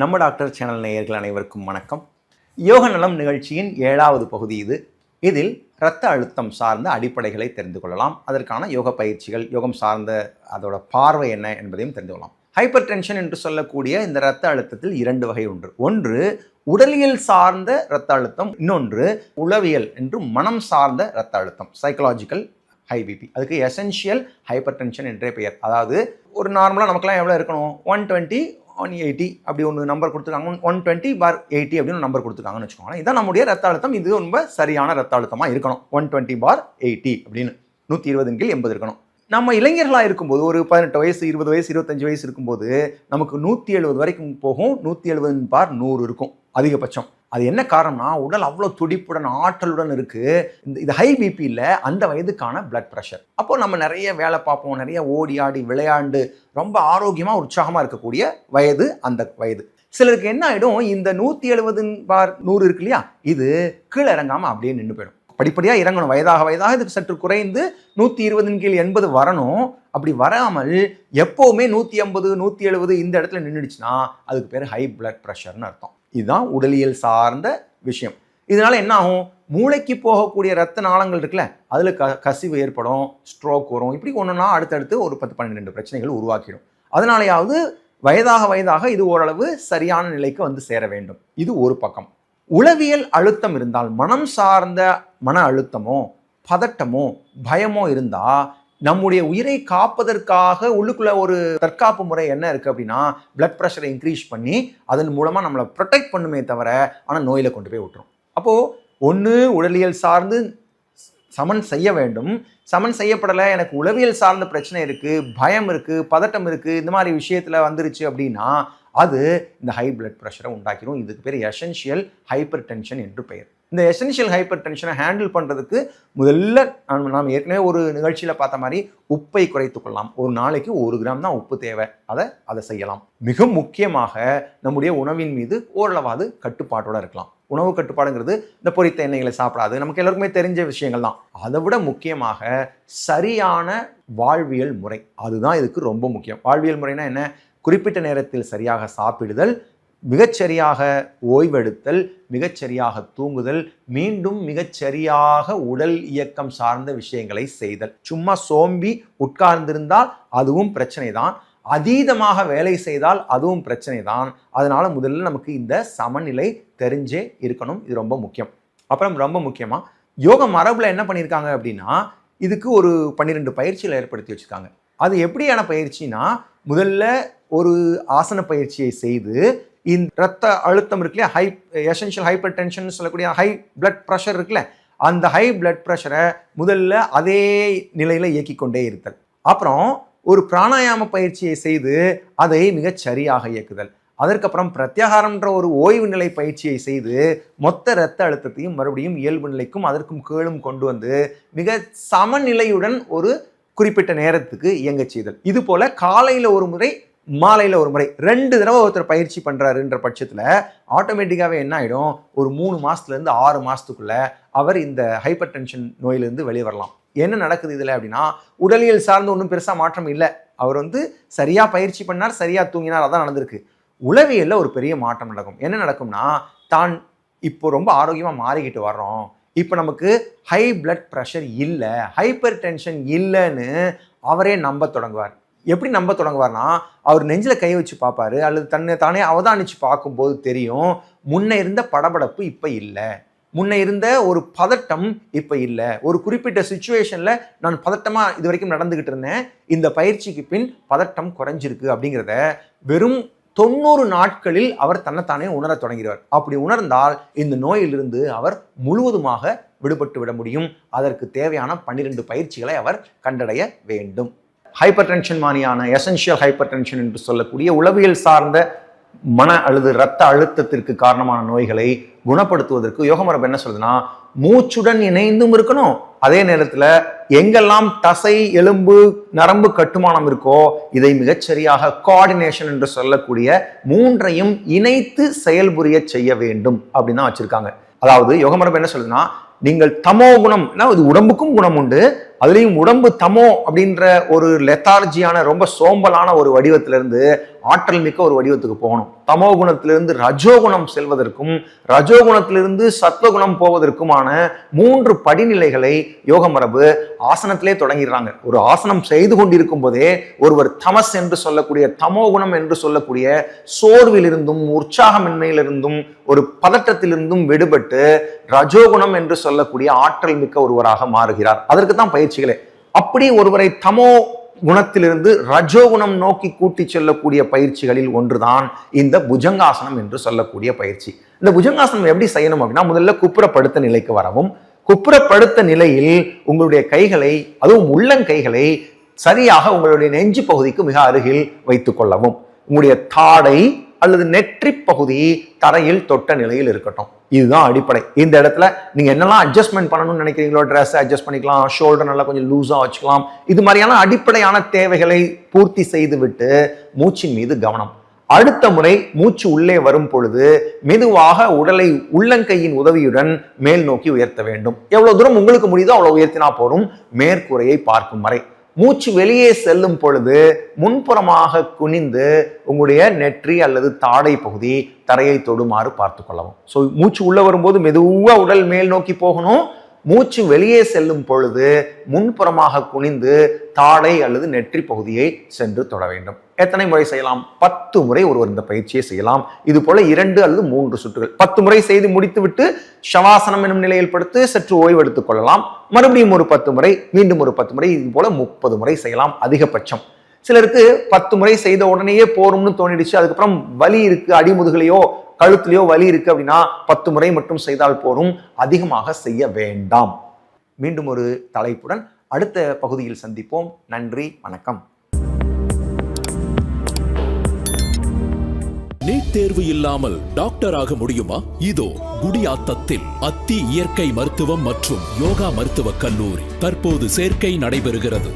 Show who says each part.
Speaker 1: நம்ம doctor channel நேயர்கள் அனைவருக்கும் வணக்கம். யோக நலம் நிகழ்ச்சியின் ஏழாவது பகுதி இது. இதில் இரத்த அழுத்தம் சார்ந்த அடிப்படைகளை தெரிந்து கொள்ளலாம். அதற்கான யோக பயிற்சிகள் யோகம் சார்ந்த அதோட பார்வை என்ன என்பதையும் தெரிந்து கொள்ளலாம். ஹைப்பர் டென்ஷன் என்று சொல்லக்கூடிய இந்த இரத்த அழுத்தத்தில் இரண்டு வகை உண்டு. ஒன்று உடலியல் சார்ந்த இரத்த அழுத்தம். இன்னொன்று உளவியல் என்று மனம் சார்ந்த இரத்த அழுத்தம். சைக்கலாஜிக்கல் ஹை பிபி அதுக்கு எசென்ஷியல் ஹைப்பர் டென்ஷன் என்றே பெயர். அதாவது ஒரு நார்மலாக நமக்குலாம் எவ்வளோ இருக்கணும்? ஒன் டுவெண்ட்டி ஒன் எயிட்டி அப்படி ஒன்று நம்பர் கொடுத்துருக்காங்க. ஒன் டுவெண்ட்டி பார் எயிட்டி அப்படின்னு நம்பர் கொடுத்துருக்காங்கன்னு வச்சுக்கோங்களேன். இதான் நம்முடைய ரத்த அழுத்தம். இது ரொம்ப சரியான ரத்த அழுத்தமாக இருக்கணும். ஒன் டுவெண்ட்டி பார் எயிட்டி அப்படின்னு. நூற்றி இருபது கீழ் எண்பது இருக்கணும். நம்ம இளைஞர்களாக இருக்கும்போது ஒரு பதினெட்டு வயசு இருபது வயசு இருபத்தஞ்சு வயசு இருக்கும்போது நமக்கு நூற்றி எழுபது வரைக்கும் போகும் நூற்றி எழுபது பார் நூறு இருக்கும் அதிகபட்சம். அது என்ன காரணம்னா உடல் அவ்வளோ துடிப்புடன் ஆற்றலுடன் இருக்குது இந்த இது ஹை பிபியில் அந்த வயதுக்கான பிளட் ப்ரெஷர் அப்போ நம்ம நிறைய வேலை பார்ப்போம் நிறைய ஓடி ஆடி விளையாண்டு ரொம்ப ஆரோக்கியமாக உற்சாகமாக இருக்கக்கூடிய வயது அந்த வயது. சிலருக்கு என்ன ஆகிடும் இந்த நூற்றி எழுபது பார் நூறு இருக்கு இல்லையா? இது கீழே இறங்காமல் அப்படியே நின்று போயிடும். படிப்படியாக இறங்கணும். வயதாக வயதாக இதுக்கு சற்று குறைந்து நூற்றி இருபதின் கீழ் எண்பது வரணும். அப்படி வராமல் எப்போவுமே நூற்றி ஐம்பது நூற்றி எழுபது இந்த இடத்துல நின்றுடுச்சுன்னா அதுக்கு பேர் ஹை பிளட் ப்ரெஷர்னு அர்த்தம். இதுதான் உடலியல் சார்ந்த விஷயம். இதனால் என்ன ஆகும் மூளைக்கு போகக்கூடிய ரத்த நாளங்கள் இருக்குல்ல அதில் க கசிவு ஏற்படும் ஸ்ட்ரோக் வரும். இப்படி ஒன்றுனா அடுத்தடுத்து ஒரு பத்து பன்னிரெண்டு பிரச்சனைகள் உருவாக்கிடும். அதனாலேயாவது வயதாக வயதாக இது ஓரளவு சரியான நிலைக்கு வந்து சேர வேண்டும். இது ஒரு பக்கம். உளவியல் அழுத்தம் இருந்தால் மனம் சார்ந்த மன அழுத்தமோ பதட்டமோ பயமோ இருந்தால் நம்முடைய உயிரை காப்பதற்காக உள்ளுக்குள்ள ஒரு தற்காப்பு முறை என்ன இருக்குது அப்படின்னா பிளட் ப்ரெஷரை இன்க்ரீஸ் பண்ணி அதன் மூலமாக நம்மளை ப்ரொடெக்ட் பண்ணுமே தவிர ஆனால் நோயில் கொண்டு போய் விட்டுரும். அப்போது ஒன்று உடலியல் சார்ந்து சமன் செய்ய வேண்டும். சமன் செய்யப்படலை எனக்கு உளவியல் சார்ந்த பிரச்சனை இருக்குது பயம் இருக்குது பதட்டம் இருக்குது இந்த மாதிரி விஷயத்தில் வந்துருச்சு அப்படின்னா அது இந்த ஹை பிளட் ப்ரெஷரை உண்டாக்கிடும் இதுக்கு பேர் எசென்ஷியல் ஹைப்பர் டென்ஷன் என்று பெயர். இந்த எசென்ஷியல் ஹைப்பர் டென்ஷனை ஹேண்டில் பண்ணுறதுக்கு முதல்ல நாம் நாம் ஏற்கனவே ஒரு நிகழ்ச்சியில் பார்த்த மாதிரி உப்பை குறைத்து கொள்ளலாம். ஒரு நாளைக்கு ஒரு கிராம் தான் உப்பு தேவை. அதை அதை செய்யலாம். மிக முக்கியமாக நம்முடைய உணவின் மீது ஓரளவாது கட்டுப்பாட்டோட இருக்கலாம். உணவு கட்டுப்பாடுங்கிறது இந்த பொரித்த எண்ணெய்களை சாப்பிடாது. நமக்கு எல்லாருக்குமே தெரிஞ்ச விஷயங்கள் தான். அதை விட முக்கியமாக சரியான வாழ்வியல் முறை. அதுதான் இதுக்கு ரொம்ப முக்கியம். வாழ்வியல் முறைனா என்ன? குறிப்பிட்ட நேரத்தில் சரியாக சாப்பிடுதல் மிகச்சரியாக ஓய்வெடுத்தல் மிகச்சரியாக தூங்குதல் மீண்டும் மிகச்சரியாக உடல் இயக்கம் சார்ந்த விஷயங்களை செய்தல். சும்மா சோம்பி உட்கார்ந்திருந்தால் அதுவும் பிரச்சனை தான் அதீதமாக வேலை செய்தால் அதுவும் பிரச்சனை தான் அதனால முதல்ல நமக்கு இந்த சமநிலை தெரிஞ்சே இருக்கணும். இது ரொம்ப முக்கியம். அப்புறம் ரொம்ப முக்கியமாக யோக மரபில் என்ன பண்ணியிருக்காங்க அப்படின்னா இதுக்கு ஒரு பன்னிரெண்டு பயிற்சிகளை ஏற்படுத்தி வச்சுருக்காங்க. அது எப்படியான பயிற்சினா முதல்ல ஒரு ஆசன பயிற்சியை செய்து இந்த ரத்த அழுத்தம் இருக்குல்ல ஹை எசென்ஷியல் ஹைப்பர் டென்ஷன் சொல்லக்கூடிய ஹை பிளட் ப்ரெஷர் இருக்குல்ல? அந்த ஹை பிளட் ப்ரெஷரை முதல்ல அதே நிலையில் இயக்கி கொண்டே இருத்தல். அப்புறம் ஒரு பிராணாயாம பயிற்சியை செய்து அதை மிகச் சரியாக இயக்குதல். அதற்கப்புறம் பிரத்யாகாரம்ன்ற ஒரு ஓய்வு நிலை பயிற்சியை செய்து மொத்த இரத்த அழுத்தத்தையும் மறுபடியும் இயல்பு நிலைக்கும் அதற்கும் கீழும் கொண்டு வந்து மிக சமநிலையுடன் ஒரு குறிப்பிட்ட நேரத்துக்கு இயங்க செய்தல். இது போல காலையில் ஒரு முறை மாலையில் ஒரு முறை ரெண்டு தடவை ஒருத்தர் பயிற்சி பண்ணுறாருன்ற பட்சத்தில் ஆட்டோமேட்டிக்காகவே என்ன ஆகிடும் ஒரு மூணு மாதத்துலேருந்து ஆறு மாதத்துக்குள்ளே அவர் இந்த ஹைப்பர் டென்ஷன் நோயிலேருந்து வெளியே வரலாம். என்ன நடக்குது இதில் அப்படின்னா உடலியல் சார்ந்து ஒன்றும் பெருசாக மாற்றம் இல்லை. அவர் வந்து சரியாக பயிற்சி பண்ணார் சரியாக தூங்கினார் அதான் நடந்திருக்கு. உளவியலில் ஒரு பெரிய மாற்றம் நடக்கும். என்ன நடக்கும்னா தான் இப்போ ரொம்ப ஆரோக்கியமாக மாறிக்கிட்டு வர்றோம். இப்போ நமக்கு ஹை பிளட் ப்ரெஷர் இல்லை. ஹைப்பர் டென்ஷன் இல்லைன்னு அவரே நம்ப தொடங்குவார். எப்படி நம்ப தொடங்குவார்னா அவர் நெஞ்சில் கை வச்சு பார்ப்பாரு அல்லது தன்னை தானே அவதானிச்சு பார்க்கும்போது தெரியும் முன்ன இருந்த படபடப்பு இப்போ இல்லை. முன்ன இருந்த ஒரு பதட்டம் இப்போ இல்லை. ஒரு குறிப்பிட்ட சுச்சுவேஷனில் நான் பதட்டமாக இது வரைக்கும் நடந்துக்கிட்டு இருந்தேன். இந்த பயிற்சிக்கு பின் பதட்டம் குறைஞ்சிருக்கு அப்படிங்கிறத வெறும் தொண்ணூறு நாட்களில் அவர் தன்னைத்தானே உணர தொடங்கிறார் அப்படி உணர்ந்தால் இந்த நோயிலிருந்து அவர் முழுவதுமாக விடுபட்டு விட முடியும். அதற்கு தேவையான பன்னிரெண்டு பயிற்சிகளை அவர் கண்டடைய வேண்டும். ஹைப்பர் டென்ஷன் மாதிரியான எசென்ஷியல் ஹைப்பர் டென்ஷன் என்று சொல்லக்கூடிய உளவியல் சார்ந்த மன அல்லது இரத்த அழுத்தத்திற்கு காரணமான நோய்களை குணப்படுத்துவதற்கு யோகமரபு என்ன சொல்லுதுன்னா மூச்சுடன் இணைந்தும் இருக்கணும். அதே நேரத்தில் எங்கெல்லாம் தசை எலும்பு நரம்பு கட்டுமானம் இருக்கோ இதை மிகச்சரியாக கோஆர்டினேஷன் என்று சொல்லக்கூடிய மூன்றையும் இணைத்து செயல்புரிய செய்ய வேண்டும் அப்படின்னு தான் வச்சுருக்காங்க. அதாவது யோகமரபு என்ன சொல்லுதுன்னா நீங்கள் தமோ குணம் இது உடம்புக்கும் குணம் உண்டு. அதுலேயும் உடம்பு தமோ அப்படின்ற ஒரு லெத்தார்ஜியான ரொம்ப சோம்பலான ஒரு வடிவத்திலிருந்து ஆற்றல் மிக்க ஒரு வடிவத்துக்கு போகணும். தமோ குணத்திலிருந்து ரஜோகுணம் செல்வதற்கும் ரஜோகுணத்திலிருந்து சத்வகுணம் போவதற்குமான மூன்று படிநிலைகளை யோக மரபு ஆசனத்திலே தொடங்கிடுறாங்க. ஒரு ஆசனம் செய்து கொண்டிருக்கும் போதே ஒருவர் தமஸ் என்று சொல்லக்கூடிய தமோ குணம் என்று சொல்லக்கூடிய சோர்விலிருந்தும் உற்சாகமின்மையிலிருந்தும் ஒரு பதற்றத்திலிருந்தும் விடுபட்டு ரஜோகுணம் என்று சொல்லக்கூடிய ஆற்றல் மிக்க ஒருவராக மாறுகிறார். அதற்கு தான் பயிற்சிகளே. அப்படி ஒருவரை தமோ குணத்திலிருந்து ரஜோகுணம் நோக்கி கூட்டி செல்லக்கூடிய பயிற்சிகளில் ஒன்றுதான் இந்த புஜங்காசனம் என்று சொல்லக்கூடிய பயிற்சி. இந்த புஜங்காசனம் எப்படி செய்யணும் அப்படின்னா முதல்ல குப்புறப்படுத்த நிலைக்கு வரவும் குப்புறப்படுத்த நிலையில் உங்களுடைய கைகளை அதுவும் உள்ளங்கைகளை சரியாக உங்களுடைய நெஞ்சு பகுதிக்கு மிக அருகில் வைத்துக் கொள்ளவும். உங்களுடைய தாடை அல்லது நெற்றி பகுதி தரையில் தொட்ட நிலையில் இருக்கட்டும். இதுதான் அடிப்படை. இந்த இடத்துல நீங்க என்னெல்லாம் அட்ஜஸ்ட்மெண்ட் பண்ணணும்னு நினைக்கிறீங்களோ ட்ரெஸ்ஸை அட்ஜஸ்ட் பண்ணிக்கலாம் ஷோல்டர் நல்லா கொஞ்சம் லூஸாக வச்சுக்கலாம். இது மாதிரியான அடிப்படையான தேவைகளை பூர்த்தி செய்து விட்டு மூச்சின் மீது கவனம். அடுத்த முறை மூச்சு உள்ளே வரும் பொழுது மெதுவாக உடலை உள்ளங்கையின் உதவியுடன் மேல் நோக்கி உயர்த்த வேண்டும். எவ்வளவு தூரம் உங்களுக்கு முடியுதோ அவ்வளவு உயர்த்தினா போதும். மேற்கூரையை பார்க்கும் வரை. மூச்சு வெளியே செல்லும் பொழுது முன்புறமாக குனிந்து உங்களுடைய நெற்றி அல்லது தாடை பகுதி தரையை தொடுமாறு பார்த்து கொள்ளவும். ஸோ மூச்சு உள்ளே வரும்போது மெதுவாக உடல் மேல் நோக்கி போகணும். மூச்சு வெளியே செல்லும் பொழுது முன்புறமாக குனிந்து தாடை அல்லது நெற்றி பகுதியை சென்று தொட வேண்டும். எத்தனை முறை செய்யலாம்? பத்து முறை ஒருவர் இந்த பயிற்சியை செய்யலாம். இது போல இரண்டு அல்லது மூன்று சுற்றுகள். பத்து முறை செய்து முடித்துவிட்டு சவாசனம் என்னும் நிலையில் படுத்து சற்று ஓய்வெடுத்துக் கொள்ளலாம். மறுபடியும் ஒரு பத்து முறை மீண்டும் ஒரு பத்து முறை இது போல முப்பது முறை செய்யலாம் அதிகபட்சம். சிலருக்கு பத்து முறை செய்த உடனேயே போரும்னு தோணிடுச்சு அதுக்கப்புறம் வலி இருக்கு அடிமுதுகளையோ கழுத்துலையோ வலி இருக்கு அப்படின்னா பத்து முறை மட்டும் செய்தால் போரும் அதிகமாக செய்ய வேண்டாம். மீண்டும் ஒரு தலைப்புடன் அடுத்த பகுதியில் சந்திப்போம். நன்றி வணக்கம்.
Speaker 2: நீட் தேர்வு இல்லாமல் டாக்டர் ஆக முடியுமா? இதோ குடியாத்தத்தில் அத்தி இயற்கை மருத்துவம் மற்றும் யோகா மருத்துவக் கல்லூரி தற்போது சேர்க்கை நடைபெறுகிறது.